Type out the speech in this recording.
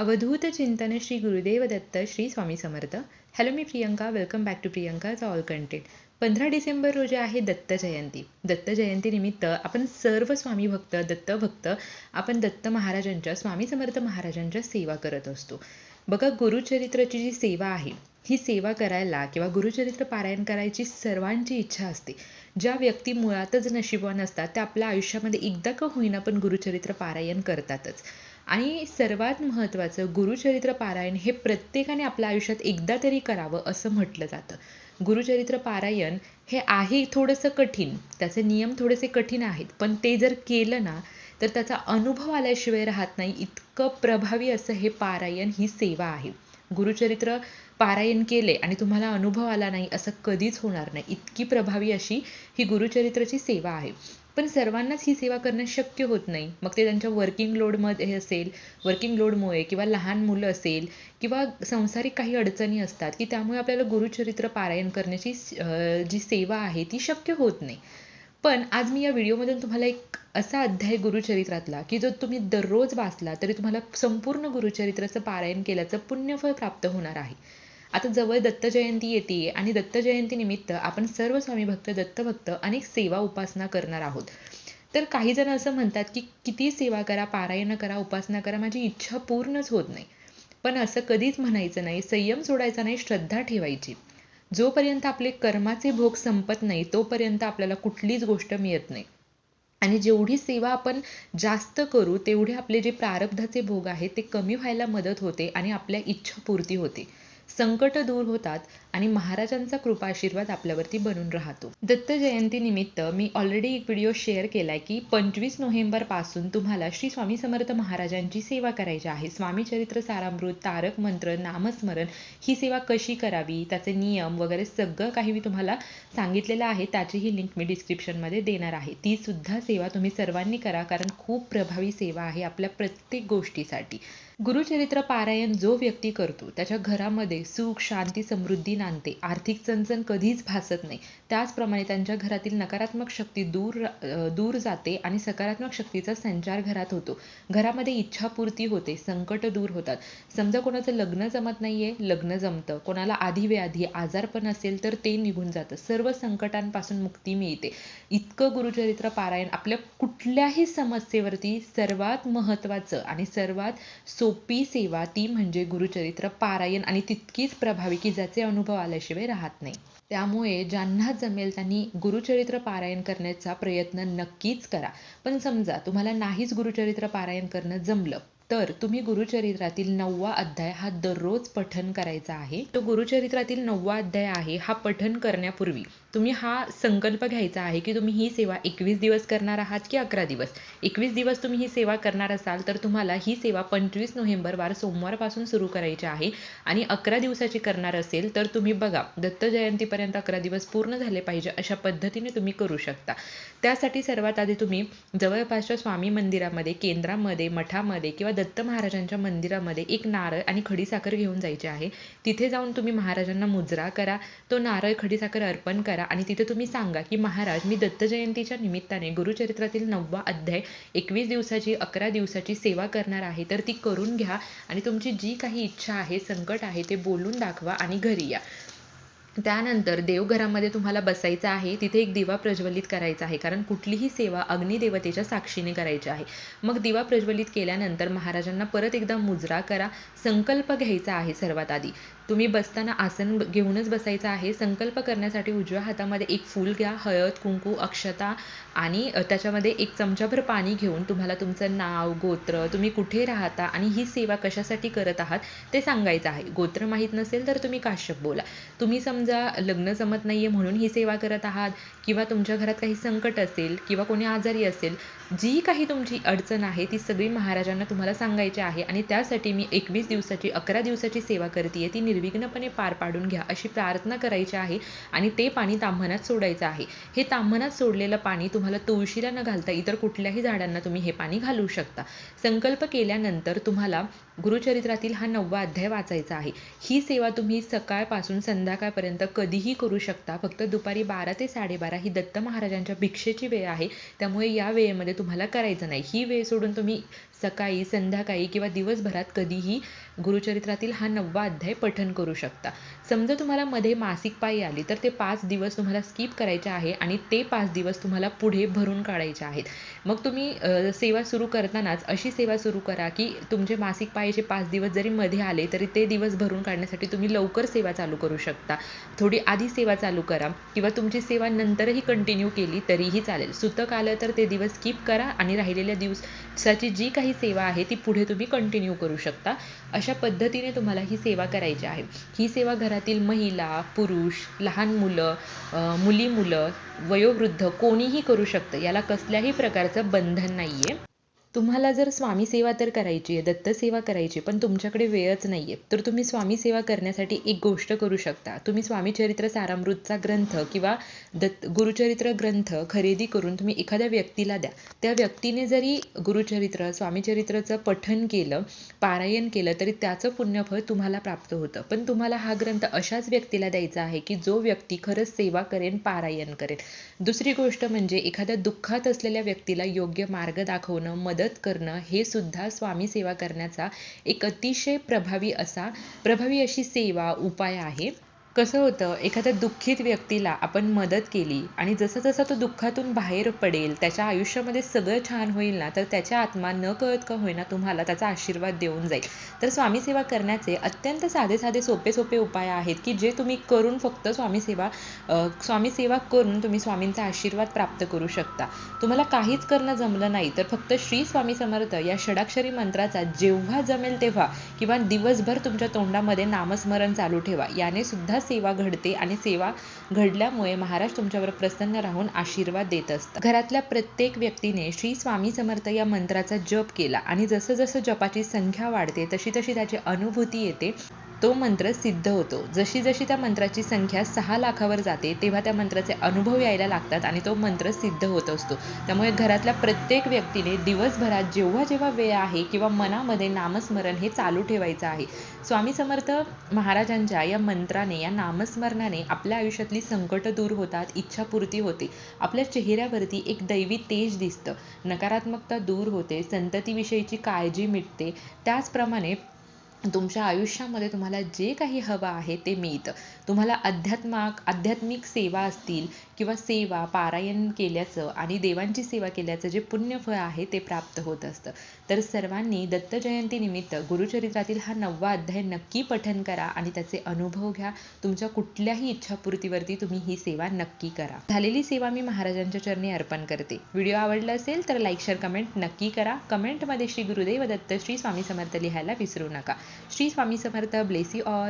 अवधूत चिंतन श्री गुरुदेव दत्त श्री स्वामी समर्थ. हॅलो मी Priyanka. Welcome back to प्रियंकाचा ऑल कंटेंट पंधरा डिसेंबर रोजी आहे दत्त जयंती. दत्त जयंतीनिमित्त आपण सर्व स्वामी भक्त दत्त भक्त आपण दत्त महाराजांच्या स्वामी समर्थ महाराजांच्या सेवा करत असतो. बघा गुरुचरित्राची जी सेवा आहे ही सेवा करायला किंवा गुरुचरित्र पारायण करायची सर्वांची इच्छा असते. ज्या व्यक्ती मुळातच नशिबवान असतात त्या आपल्या आयुष्यामध्ये एकदा का होईना पण गुरुचरित्र पारायण करतातच. आणि सर्वात महत्त्वाचं गुरुचरित्र पारायण हे प्रत्येकाने आपल्या आयुष्यात एकदा तरी करावं असं म्हटलं जातं. गुरुचरित्र पारायण हे आहे थोडंसं कठीण त्याचे नियम थोडेसे कठीण आहेत पण ते जर केलं ना तर त्याचा अनुभव आल्याशिवाय राहत नाही इतकं प्रभावी असं हे पारायण ही सेवा आहे. गुरुचरित्र पारायण केले आणि तुम्हाला अनुभव आला नाही असं कधीच होणार नाही इतकी प्रभावी अशी ही गुरुचरित्राची सेवा आहे. पण सर्वांनाच ही सेवा करणं शक्य होत नाही. मग ते त्यांच्या वर्किंग लोडमध्ये असेल वर्किंग लोडमुळे किंवा लहान मुलं असेल किंवा संसारिक काही अडचणी असतात की त्यामुळे आपल्याला गुरुचरित्र पारायण करण्याची जी सेवा आहे ती शक्य होत नाही. पण आज मी या व्हिडिओमधून तुम्हाला एक असा अध्याय गुरुचरित्रातला की जो तुम्ही दररोज वाचला तरी तुम्हाला संपूर्ण गुरुचरित्राचं पारायण केल्याचं पुण्यफळ प्राप्त होणार आहे. आता जवळ दत्त जयंती येते आणि दत्त जयंतीनिमित्त आपण सर्व स्वामी भक्त दत्तभक्त अनेक सेवा उपासना करणार आहोत. तर काही जण असं म्हणतात की किती सेवा करा पारायण करा उपासना करा माझी इच्छा पूर्णच होत नाही. पण असं कधीच म्हणायचं नाही संयम सोडायचा नाही श्रद्धा ठेवायची. जोपर्यंत आपले कर्माचे भोग संपत नाही तोपर्यंत आपल्याला कुठलीच गोष्ट मिळत नाही. आणि जेवढी सेवा आपण जास्त करू तेवढे आपले जे प्रारब्धाचे भोग आहेत ते कमी व्हायला मदत होते आणि आपल्या इच्छा पूर्ती होते. संकट दूर होतात आणि महाराजांचा कृपा आशीर्वाद आपल्यावरती बनून राहतो. दत्त जयंती निमित्त मी ऑलरेडी एक व्हिडिओ शेअर केलाय की पंचवीस नोव्हेंबरपासून तुम्हाला श्री स्वामी समर्थ महाराजांची सेवा करायची आहे. स्वामी चरित्र सारामृत तारक मंत्र नामस्मरण ही सेवा कशी करावी त्याचे नियम वगैरे सगळं काही मी तुम्हाला सांगितलेलं आहे त्याचीही लिंक मी डिस्क्रिप्शनमध्ये देणार आहे. ती सुद्धा सेवा तुम्ही सर्वांनी करा कारण खूप प्रभावी सेवा आहे आपल्या प्रत्येक गोष्टीसाठी. गुरुचरित्र पारायण जो व्यक्ती करतो त्याच्या घरामध्ये सुख शांती समृद्धी नांदते. आर्थिक चणचण कधीच भासत नाही. त्याचप्रमाणे त्यांच्या घरातील नकारात्मक शक्ती दूर दूर जाते आणि सकारात्मक शक्तीचा संचार घरात होतो. घरामध्ये इच्छापूर्ती होते संकट दूर होतात. समजा कोणाचं लग्न जमत नाहीये लग्न जमतं. कोणाला आधी व्याधी आजारपण असेल तर ते निघून जातं. सर्व संकटांपासून मुक्ती मिळते. इतकं गुरुचरित्र पारायण आपल्या कुठल्याही समस्येवरती सर्वात महत्त्वाचं आणि सर्वात सोपी सेवा ती म्हणजे गुरुचरित्र पारायण आणि तितकीच प्रभावी की ज्याचे अनुभव आल्याशिवाय राहत नाही. त्यामुळे ज्यांना जमेल त्यांनी गुरुचरित्र पारायण करण्याचा प्रयत्न नक्कीच करा. पण समजा तुम्हाला नाहीच गुरुचरित्र पारायण करणं जमलं तर तुम्ही गुरुचरित्रातील नववा अध्याय हा दररोज पठन करायचा आहे. तो गुरुचरित्रातील नववा अध्याय आहे हा पठन करण्यापूर्वी तुम्ही हा संकल्प घ्यायचा आहे की तुम्ही ही सेवा एकवीस दिवस करणार आहात की अकरा दिवस? एकवीस दिवस तुम्ही ही सेवा करणार असाल तर तुम्हाला ही सेवा पंचवीस नोव्हेंबर वार सोमवारपासून सुरू करायची आहे आणि अकरा दिवसाची करणार असेल तर तुम्ही बघा दत्त जयंतीपर्यंत अकरा दिवस पूर्ण झाले पाहिजे अशा पद्धतीने तुम्ही करू शकता. त्यासाठी सर्वात आधी तुम्ही जवळपासच्या स्वामी मंदिरामध्ये केंद्रामध्ये मठामध्ये किंवा दत्त महाराजांच्या मंदिरामध्ये एक नारळ आणि खडीसाखर घेऊन जायचे आहे. तिथे जाऊन तुम्ही महाराजांना मुजरा करा तो नारळ खडीसाखर अर्पण करा आणि तिथे तुम्ही सांगा की महाराज मी दत्त जयंतीच्या निमित्ताने गुरुचरित्रातील नववा अध्याय एकवीस दिवसाची अकरा दिवसाची सेवा करणार आहे. तर ती करून घ्या आणि तुमची जी काही इच्छा आहे संकट आहे ते बोलून दाखवा आणि घरी या. त्यानंतर देवघरामध्ये तुम्हाला बसायचं आहे तिथे एक दिवा प्रज्वलित करायचा आहे कारण कुठलीही सेवा अग्निदेवतेच्या साक्षीने करायची आहे. मग दिवा प्रज्वलित केल्यानंतर महाराजांना परत एकदा मुजरा करा संकल्प घ्यायचा आहे सर्वात आधी. तुम्ही बसताना आसन घेऊनच बसायचं आहे संकल्प करण्यासाठी उजव्या हातामध्ये एक फूल घ्या हळद कुंकू अक्षता आणि त्याच्यामध्ये एक चमचाभर पाणी घेऊन तुम्हाला तुमचं नाव गोत्र तुम्ही कुठे राहता आणि ही सेवा कशासाठी करत आहात ते सांगायचं आहे. गोत्र माहीत नसेल तर तुम्ही काश्यप बोला. तुम्ही समजा लग्न जमत नाहीये म्हणून ही सेवा करत आहात किंवा तुमच्या घरात काही संकट असेल किंवा कोणी आजारी असेल जी काही तुमची अडचण आहे ती सगळी महाराजांना तुम्हाला सांगायची आहे आणि त्यासाठी मी एकवीस दिवसाची अकरा दिवसाची सेवा करते ती निर्विघ्नपणे पार पाडून घ्या अशी प्रार्थना करायची आहे आणि ते पाणी ताम्हनात सोडायचं आहे. हे ताम्हनात सोडलेलं पाणी तुम्हाला तुळशीला न घालता इतर कुठल्याही झाडांना तुम्ही हे पाणी घालू शकता. संकल्प केल्यानंतर तुम्हाला गुरुचरित्रातील हा नववा अध्याय वाचायचा आहे. ही सेवा तुम्ही सकाळपासून संध्याकाळपर्यंत कधीही करू शकता. फक्त दुपारी बारा ते साडेबारा ही दत्त महाराजांच्या भिक्षेची वेळ आहे. त्यामुळे या वेळेमध्ये तुम्हाला करायचं नाही. ही वेळ सोडून तुम्ही सकाळी संध्याकाळी किंवा दिवसभरात कधीही गुरुचरित्रातील हा नववा अध्याय पठन करू शकता. समजा तुम्हाला मध्ये मासिक पाळी आली तर ते पाच दिवस तुम्हाला स्किप करायचे आहे आणि ते पाच दिवस तुम्हाला पुढे भरून काढायचे आहेत. मग तुम्ही सेवा सुरू करतानाच अशी सेवा सुरू करा की तुमचे मासिक पाळीचे पाच दिवस जरी मध्ये आले तरी ते दिवस भरून काढण्यासाठी तुम्ही लवकर सेवा चालू करू शकता. थोडी आधी सेवा चालू करा किंवा तुमची सेवा नंतरही कंटिन्यू केली तरीही चालेल. सुतक आलं तर ते दिवस स्किप करा आणि राहिलेल्या दिवसाची जी काही सेवा आहे ती पुढे तुम्ही कंटिन्यू करू शकता. अशा पद्धतीने तुम्हाला ही सेवा करायची आहे. ही सेवा घरातील महिला पुरुष लहान मुलं मुली मुलं वयोवृद्ध कोणीही करू शकतं. याला कसल्याही प्रकारचं बंधन नाहीये. तुम्हाला जर स्वामी सेवा तर करायची आहे दत्त सेवा करायची पण तुमच्याकडे वेळच नाहीये तर तुम्ही स्वामी सेवा करण्यासाठी एक गोष्ट करू शकता. तुम्ही स्वामी चरित्र सारामृतचा ग्रंथ किंवा दत्त गुरुचरित्र ग्रंथ खरेदी करून तुम्ही एखाद्या व्यक्तीला द्या. त्या व्यक्तीने जरी गुरुचरित्र स्वामीचरित्रचं पठन केलं पारायण केलं तरी त्याचं पुण्यफळ तुम्हाला प्राप्त होतं. पण तुम्हाला हा ग्रंथ अशाच व्यक्तीला द्यायचा आहे की जो व्यक्ती खरंच सेवा करेन पारायण करेन. दुसरी गोष्ट म्हणजे एखाद्या दुःखात असलेल्या व्यक्तीला योग्य मार्ग दाखवणं मदत मदत करणं हे सुद्धा स्वामी सेवा करण्याचा एक अतिशय प्रभावी असा प्रभावी अशी सेवा उपाय आहे. कसं होतं एखाद्या दुःखित व्यक्तीला आपण मदत केली आणि जसं जसं तो दुःखातून बाहेर पडेल त्याच्या आयुष्यामध्ये सगळं छान होईल ना तर त्याच्या आत्मा न कळत का होईना तुम्हाला त्याचा आशीर्वाद देऊन जाईल. तर स्वामी सेवा करण्याचे अत्यंत साधे साधे सोपे सोपे उपाय आहेत की जे तुम्ही करून फक्त स्वामी सेवा स्वामी सेवा करून तुम्ही स्वामींचा आशीर्वाद प्राप्त करू शकता. तुम्हाला काहीच करणं जमलं नाही तर फक्त श्री स्वामी समर्थ या षडाक्षरी मंत्राचा जेव्हा जमेल तेव्हा किंवा दिवसभर तुमच्या तोंडामध्ये नामस्मरण चालू ठेवा याने सुद्धा सेवा घडते आणि सेवा घडल्यामुळे महाराज तुमच्यावर प्रसन्न राहून आशीर्वाद देत असतात. घरातल्या प्रत्येक व्यक्तीने श्री स्वामी समर्थ या मंत्राचा जप केला आणि जसं जसं जपाची संख्या वाढते तशी तशी त्याची अनुभूती येते. तो मंत्र सिद्ध होतो. जशी जशी त्या मंत्राची संख्या सहा लाखावर जाते तेव्हा त्या मंत्राचे अनुभव यायला लागतात आणि तो मंत्र सिद्ध होत असतो. त्यामुळे घरातल्या प्रत्येक व्यक्तीने दिवसभरात जेव्हा जेव्हा वेळ आहे किंवा मनामध्ये नामस्मरण हे चालू ठेवायचं आहे. स्वामी समर्थ महाराजांच्या या मंत्राने या नामस्मरणाने आपल्या आयुष्यातली संकट दूर होतात इच्छापूर्ती होते. आपल्या चेहऱ्यावरती एक दैवी तेज दिसतं. नकारात्मकता दूर होते संततीविषयीची काळजी मिटते. त्याचप्रमाणे तुमच्या आयुष्यामध्ये तुम्हाला जे काही हवं आहे ते मिळतं. तुम्हाला अध्यात्माक आध्यात्मिक सेवा असतील किंवा सेवा पारायण केल्याचं आणि देवांची सेवा केल्याचं जे पुण्यफळ आहे ते प्राप्त होत असतं. तर सर्वांनी दत्त जयंतीनिमित्त गुरुचरित्रातील हा नववा अध्याय नक्की पठन करा आणि त्याचे अनुभव घ्या. तुमच्या कुठल्याही इच्छापूर्तीवरती तुम्ही ही सेवा नक्की करा. झालेली सेवा मी महाराजांच्या चरणी अर्पण करते. व्हिडिओ आवडला असेल तर लाईक शेअर कमेंट नक्की करा. कमेंटमध्ये श्री गुरुदेव दत्त श्री स्वामी समर्थ लिहायला विसरू नका. Shri Swami Samarth bless all.